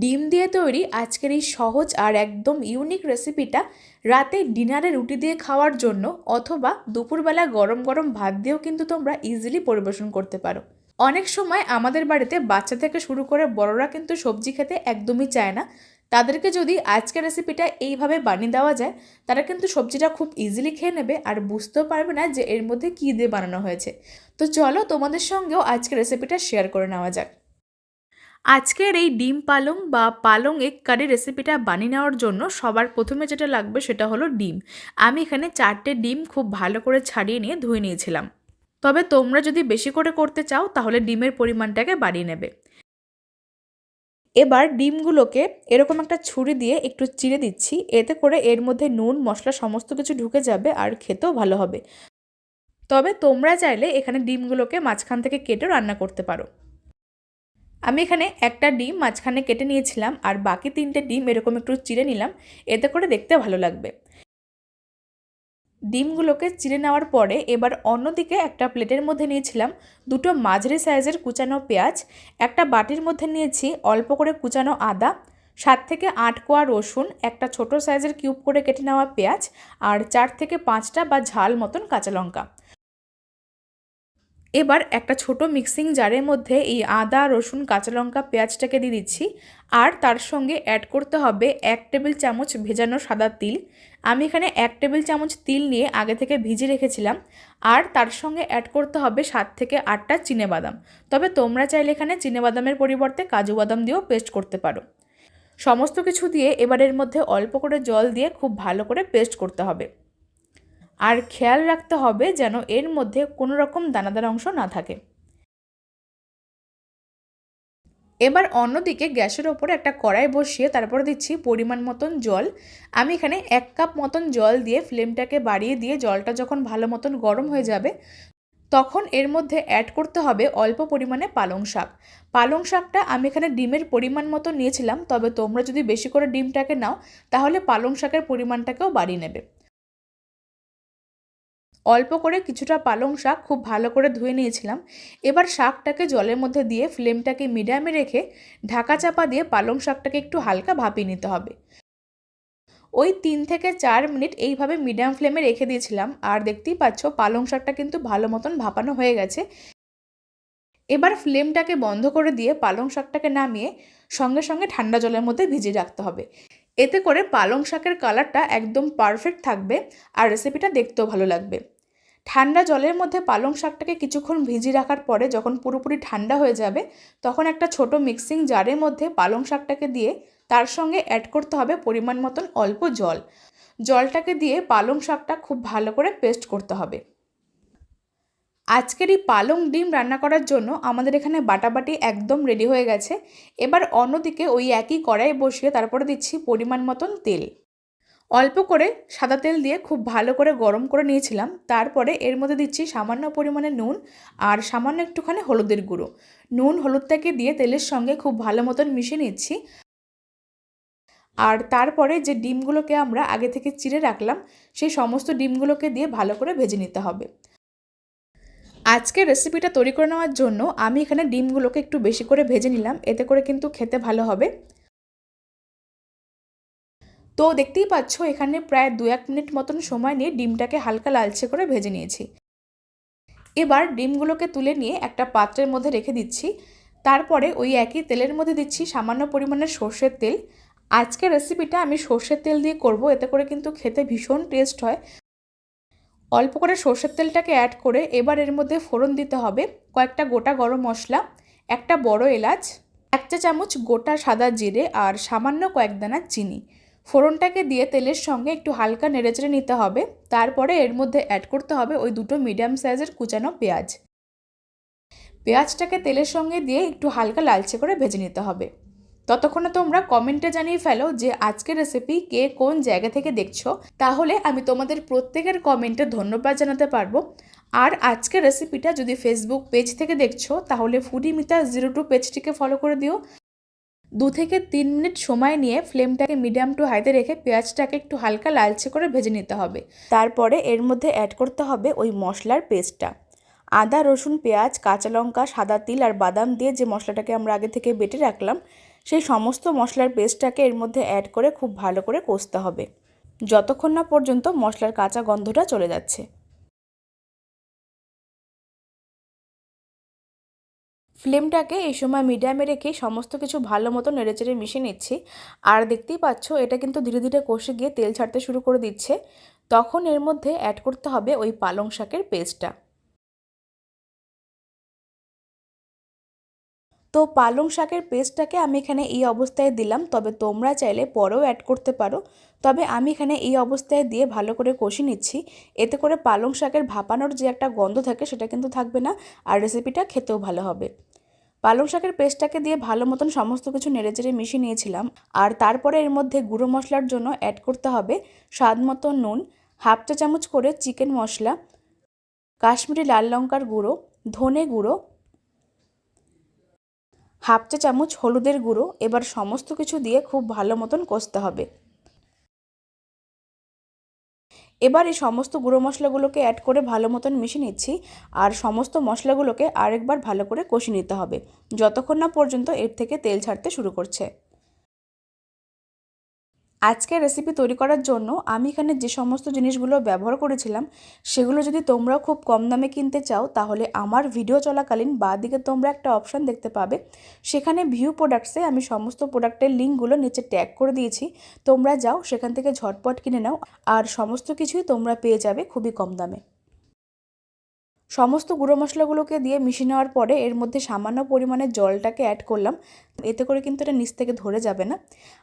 ডিম দিয়ে তৈরি আজকের এই সহজ আর একদম ইউনিক রেসিপিটা রাতে ডিনারে রুটি দিয়ে খাওয়ার জন্য অথবা দুপুরবেলা গরম গরম ভাত দিয়েও কিন্তু তোমরা ইজিলি পরিবেশন করতে পারো। অনেক সময় আমাদের বাড়িতে বাচ্চা থেকে শুরু করে বড়রা কিন্তু সবজি খেতে একদমই চায় না। তাদেরকে যদি আজকের রেসিপিটা এইভাবে বানিয়ে দেওয়া যায়, তারা কিন্তু সবজিটা খুব ইজিলি খেয়ে নেবে আর বুঝতেও পারবে না যে এর মধ্যে কী দিয়ে বানানো হয়েছে। তো চলো তোমাদের সঙ্গেও আজকের রেসিপিটা শেয়ার করে নেওয়া যাক। আজকের এই ডিম পালং বা পালং এগ কারি রেসিপিটা বানিয়ে নেওয়ার জন্য সবার প্রথমে যেটা লাগবে সেটা হলো ডিম। আমি এখানে চারটে ডিম খুব ভালো করে ছাড়িয়ে নিয়ে ধুয়ে নিয়েছিলাম। তবে তোমরা যদি বেশি করে করতে চাও, তাহলে ডিমের পরিমাণটাকে বাড়িয়ে নেবে। এবার ডিমগুলোকে এরকম একটা ছুরি দিয়ে একটু চিড়ে দিচ্ছি। এতে করে এর মধ্যে নুন, মশলা সমস্ত কিছু ঢুকে যাবে আর খেতেও ভালো হবে। তবে তোমরা চাইলে এখানে ডিমগুলোকে মাঝখান থেকে কেটে রান্না করতে পারো। আমি এখানে একটা ডিম মাঝখানে কেটে নিয়েছিলাম আর বাকি তিনটে ডিম এরকম একটু চিড়ে নিলাম, এতে করে দেখতে ভালো লাগবে। ডিমগুলোকে চিড়ে নেওয়ার পরে এবার অন্যদিকে একটা প্লেটের মধ্যে নিয়েছিলাম দুটো মাঝারি সাইজের কুচানো পেঁয়াজ, একটা বাটির মধ্যে নিয়েছি অল্প করে কুচানো আদা, সাত থেকে আট কোয়া রসুন, একটা ছোট সাইজের কিউব করে কেটে নেওয়া পেঁয়াজ আর চার থেকে পাঁচটা বা ঝাল মতন কাঁচা লঙ্কা। এবার একটা ছোট মিক্সিং জারের মধ্যে এই আদা, রসুন, কাঁচা লঙ্কা, পেঁয়াজটাকে দিয়ে দিচ্ছি। আর তার সঙ্গে অ্যাড করতে হবে এক টেবিল চামচ ভেজানো সাদা তিল। আমি এখানে এক টেবিল চামচ তিল নিয়ে আগে থেকে ভিজে রেখেছিলাম। আর তার সঙ্গে অ্যাড করতে হবে সাত থেকে আটটা বাদাম। তবে তোমরা চাইলে এখানে বাদামের পরিবর্তে কাজু বাদাম দিয়েও পেস্ট করতে পারো। সমস্ত কিছু দিয়ে এবারের মধ্যে অল্প করে জল দিয়ে খুব ভালো করে পেস্ট করতে হবে। আর খেয়াল রাখতে হবে যেন এর মধ্যে কোনো রকম দানাদার অংশ না থাকে। এবার অন্যদিকে গ্যাসের ওপরে একটা কড়াই বসিয়ে তারপরে দিচ্ছি পরিমাণ মতন জল। আমি এখানে এক কাপ মতন জল দিয়ে ফ্লেমটাকে বাড়িয়ে দিয়ে জলটা যখন ভালো মতন গরম হয়ে যাবে, তখন এর মধ্যে অ্যাড করতে হবে অল্প পরিমাণে পালং শাক। পালং শাকটা আমি এখানে ডিমের পরিমাণ মতো নিয়েছিলাম, তবে তোমরা যদি বেশি করে ডিমটাকে নাও, তাহলে পালং শাকের পরিমাণটাকেও বাড়িয়ে নেবে। অল্প করে কিছুটা পালং শাক খুব ভালো করে ধুয়ে নিয়েছিলাম। এবার শাকটাকে জলের মধ্যে দিয়ে ফ্লেমটাকে মিডিয়ামে রেখে ঢাকা চাপা দিয়ে পালং শাকটাকে একটু হালকা ভাপিয়ে নিতে হবে। ওই তিন থেকে চার মিনিট এইভাবে মিডিয়াম ফ্লেমে রেখে দিয়েছিলাম। আর দেখতেই পাচ্ছ, পালং শাকটা কিন্তু ভালো মতন ভাপানো হয়ে গেছে। এবার ফ্লেমটাকে বন্ধ করে দিয়ে পালং শাকটাকে নামিয়ে সঙ্গে সঙ্গে ঠান্ডা জলের মধ্যে ভিজিয়ে রাখতে হবে। এতে করে পালং শাকের কালারটা একদম পারফেক্ট থাকবে আর রেসিপিটা দেখতেও ভালো লাগবে। ঠান্ডা জলের মধ্যে পালং শাকটাকে কিছুক্ষণ ভিজিয়ে রাখার পরে যখন পুরোপুরি ঠান্ডা হয়ে যাবে, তখন একটা ছোট মিক্সিং জারের মধ্যে পালং শাকটাকে দিয়ে তার সঙ্গে অ্যাড করতে হবে পরিমাণ মতন অল্প জল। জলটাকে দিয়ে পালং শাকটা খুব ভালো করে পেস্ট করতে হবে। আজকের এই পালং ডিম রান্না করার জন্য আমাদের এখানে বাটাবাটি একদম রেডি হয়ে গেছে। এবার অন্যদিকে ওই একই কড়াই বসিয়ে তারপরে দিচ্ছি পরিমাণ মতন তেল। অল্প করে সাদা তেল দিয়ে খুব ভালো করে গরম করে নিয়েছিলাম। তারপরে এর মধ্যে দিচ্ছি সামান্য পরিমাণে নুন আর সামান্য একটুখানি হলুদের গুঁড়ো। নুন হলুদটাকে দিয়ে তেলের সঙ্গে খুব ভালো মতন মিশিয়ে নিচ্ছি। আর তারপরে যে ডিমগুলোকে আমরা আগে থেকে চিড়ে রাখলাম, সেই সমস্ত ডিমগুলোকে দিয়ে ভালো করে ভেজে নিতে হবে। আজকের রেসিপিটা তৈরি করে নেওয়ার জন্য আমি এখানে ডিমগুলোকে একটু বেশি করে ভেজে নিলাম, এতে করে কিন্তু খেতে ভালো হবে। তো দেখতেই পাচ্ছ, এখানে প্রায় দু এক মিনিট মতন সময় নিয়ে ডিমটাকে হালকা লালচে করে ভেজে নিয়েছি। এবার ডিমগুলোকে তুলে নিয়ে একটা পাত্রের মধ্যে রেখে দিচ্ছি। তারপরে ওই একই তেলের মধ্যে দিচ্ছি সামান্য পরিমাণে সর্ষের তেল। আজকের রেসিপিটা আমি সর্ষের তেল দিয়ে করব, এতে করে কিন্তু খেতে ভীষণ টেস্ট হয়। অল্প করে সর্ষের তেলটাকে অ্যাড করে এবার এর মধ্যে ফোড়ন দিতে হবে কয়েকটা গোটা গরম মশলা, একটা বড় এলাচ, এক চা চামচ গোটা সাদা জিরে আর সামান্য কয়েক দানা চিনি। ফোড়নটাকে দিয়ে তেলের সঙ্গে একটু হালকা নেড়েচেড়ে নিতে হবে। তারপরে এর মধ্যে অ্যাড করতে হবে ওই দুটো মিডিয়াম সাইজের কুচানো পেঁয়াজ। পেঁয়াজটাকে তেলের সঙ্গে দিয়ে একটু হালকা লালচে করে ভেজে নিতে হবে। ততক্ষণে তোমরা কমেন্টে জানিয়ে ফেলো যে আজকের রেসিপি কে কোন জায়গা থেকে দেখছ। তাহলে আমি তোমাদের প্রত্যেকের কমেন্টে ধন্যবাদ জানাতে পারব। আর আজকের রেসিপিটা যদি ফেসবুক পেজ থেকে দেখছ, তাহলে ফুডি মিতা জিরো টু পেজটিকে ফলো করে দিও। দু থেকে তিন মিনিট সময় নিয়ে ফ্লেমটাকে মিডিয়াম টু হাইতে রেখে পেঁয়াজটাকে একটু হালকা লালচে করে ভেজে নিতে হবে। তারপরে এর মধ্যে অ্যাড করতে হবে ওই মশলার পেস্টটা আদা, রসুন, পেঁয়াজ, কাঁচা লঙ্কা, সাদা তিল আর বাদাম দিয়ে যে মশলাটাকে আমরা আগে থেকে বেটে রাখলাম সেই সমস্ত মশলার পেস্টটাকে এর মধ্যে অ্যাড করে খুব ভালো করে কষতে হবে। যতক্ষণ না পর্যন্ত মশলার কাঁচা গন্ধটা চলে যাচ্ছে। ফ্লেমটাকে এই সময় মিডিয়ামে রেখে সমস্ত কিছু ভালো মতো নেড়েচেড়ে মিশিয়ে নিচ্ছি। আর দেখতেই পাচ্ছ, এটা কিন্তু ধীরে ধীরে কষে গিয়ে তেল ছাড়তে শুরু করে দিচ্ছে। তখন এর মধ্যে অ্যাড করতে হবে ওই পালং শাকের পেস্টটা তো পালং শাকের পেস্টটাকে আমি এখানে এই অবস্থায় দিলাম। তবে তোমরা চাইলে পরেও অ্যাড করতে পারো। তবে আমি এখানে এই অবস্থায় দিয়ে ভালো করে কষি নিচ্ছি। এতে করে পালং শাকের ভাপানোর যে একটা গন্ধ থাকে সেটা কিন্তু থাকবে না আর রেসিপিটা খেতেও ভালো হবে। পালং শাকের পেস্টটাকে দিয়ে ভালো মতন সমস্ত কিছু নেড়েচেড়ে মিশিয়ে নিয়েছিলাম। আর তারপরে এর মধ্যে গুঁড়ো মশলার জন্য অ্যাড করতে হবে স্বাদ মতো নুন, হাফ চা চামচ করে চিকেন মশলা, কাশ্মীরি লাল লঙ্কার গুঁড়ো, ধনে গুঁড়ো হাফ চা চামচ হলুদের গুঁড়ো, এবার সমস্ত কিছু দিয়ে খুব ভালো মতন কষতে হবে। এবার এই সমস্ত গুঁড়ো মশলাগুলোকে অ্যাড করে ভালো মতন মিশে নিচ্ছি, আর সমস্ত মশলাগুলোকে আরেকবার ভালো করে কষিয়ে নিতে হবে, যতক্ষণ না পর্যন্ত এর থেকে তেল ছাড়তে শুরু করছে। আজকের রেসিপি তৈরি করার জন্য আমি এখানে যে সমস্ত জিনিসগুলো ব্যবহার করেছিলাম, সেগুলো যদি তোমরা খুব কম দামে কিনতে চাও, তাহলে আমার ভিডিও চলাকালীন বা দিকে তোমরা একটা অপশান দেখতে পাবে। সেখানে ভিউ প্রোডাক্টসে আমি সমস্ত প্রোডাক্টের লিঙ্কগুলো নিচে ট্যাগ করে দিয়েছি। তোমরা যাও, সেখান থেকে ঝটপট কিনে নাও। আর সমস্ত কিছুই তোমরা পেয়ে যাবে খুবই কম দামে। সমস্ত গুঁড়ো মশলাগুলোকে দিয়ে মিশিয়ে নেওয়ার পরে এর মধ্যে সামান্য পরিমাণে জলটাকে অ্যাড করলাম। এতে করে কিন্তু এটা নিচ থেকে ধরে যাবে না।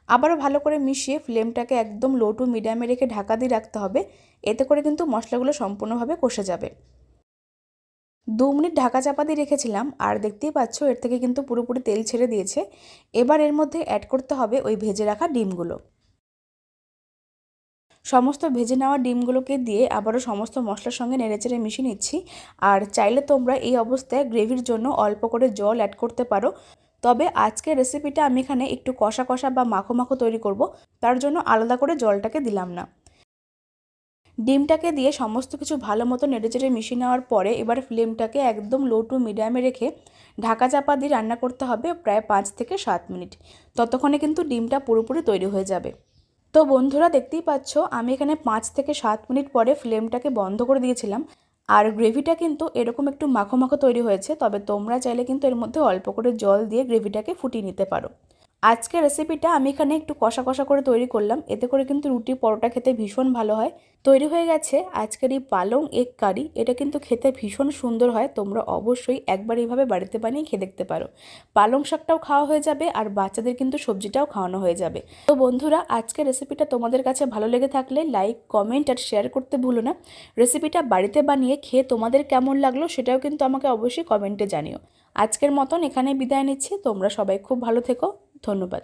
আবারও ভালো করে মিশিয়ে ফ্লেমটাকে একদম লো টু মিডিয়ামে রেখে ঢাকা দিয়ে রাখতে হবে। এতে করে কিন্তু মশলাগুলো সম্পূর্ণভাবে কষে যাবে। দু মিনিট ঢাকা চাপা দিয়ে রেখেছিলাম। আর দেখতেই পাচ্ছ, এর থেকে কিন্তু পুরোপুরি তেল ছেড়ে দিয়েছে। এবার এর মধ্যে অ্যাড করতে হবে ওই ভেজে রাখা ডিমগুলো। সমস্ত ভেজে নেওয়া ডিমগুলোকে দিয়ে আবারও সমস্ত মশলার সঙ্গে নেড়েচেড়ে মিশিয়ে নিচ্ছি। আর চাইলে তোমরা এই অবস্থায় গ্রেভির জন্য অল্প করে জল অ্যাড করতে পারো। তবে আজকের রেসিপিটা আমি এখানে একটু কষা কষা বা মাখো মাখো তৈরি করব। তার জন্য আলাদা করে জলটাকে দিলাম না। ডিমটাকে দিয়ে সমস্ত কিছু ভালো মতো নেড়েচেড়ে মিশিয়ে নেওয়ার পরে এবার ফ্লেমটাকে একদম লো টু মিডিয়ামে রেখে ঢাকা চাপা দিয়ে রান্না করতে হবে প্রায় পাঁচ থেকে সাত মিনিট। ততক্ষণে কিন্তু ডিমটা পুরোপুরি তৈরি হয়ে যাবে। তো বন্ধুরা দেখতেই পাচ্ছ, আমি এখানে পাঁচ থেকে সাত মিনিট পরে ফ্লেমটাকে বন্ধ করে দিয়েছিলাম। আর গ্রেভিটা কিন্তু এরকম একটু মাখো মাখো তৈরি হয়েছে, তবে তোমরা চাইলে কিন্তু এর মধ্যে অল্প করে জল দিয়ে গ্রেভিটাকে ফুটিয়ে নিতে পারো। আজকের রেসিপিটা আমি এখানে একটু কষা কষা করে তৈরি করলাম। এতে করে কিন্তু রুটি পরোটা খেতে ভীষণ ভালো হয়। তৈরি হয়ে গেছে আজকের এই পালং এগ কারি। এটা কিন্তু খেতে ভীষণ সুন্দর হয়। তোমরা অবশ্যই একবার এইভাবে বাড়িতে বানিয়ে খেয়ে দেখতে পারো। পালং শাকটাও খাওয়া হয়ে যাবে আর বাচ্চাদের কিন্তু সবজিটাও খাওয়ানো হয়ে যাবে। তো বন্ধুরা, আজকের রেসিপিটা তোমাদের কাছে ভালো লেগে থাকলে লাইক কমেন্ট আর শেয়ার করতে ভুলো না। রেসিপিটা বাড়িতে বানিয়ে খেয়ে তোমাদের কেমন লাগল সেটাও কিন্তু আমাকে অবশ্যই কমেন্টে জানিও। আজকের মতন এখানে বিদায় নিচ্ছি। তোমরা সবাই খুব ভালো থেকো। ধন্যবাদ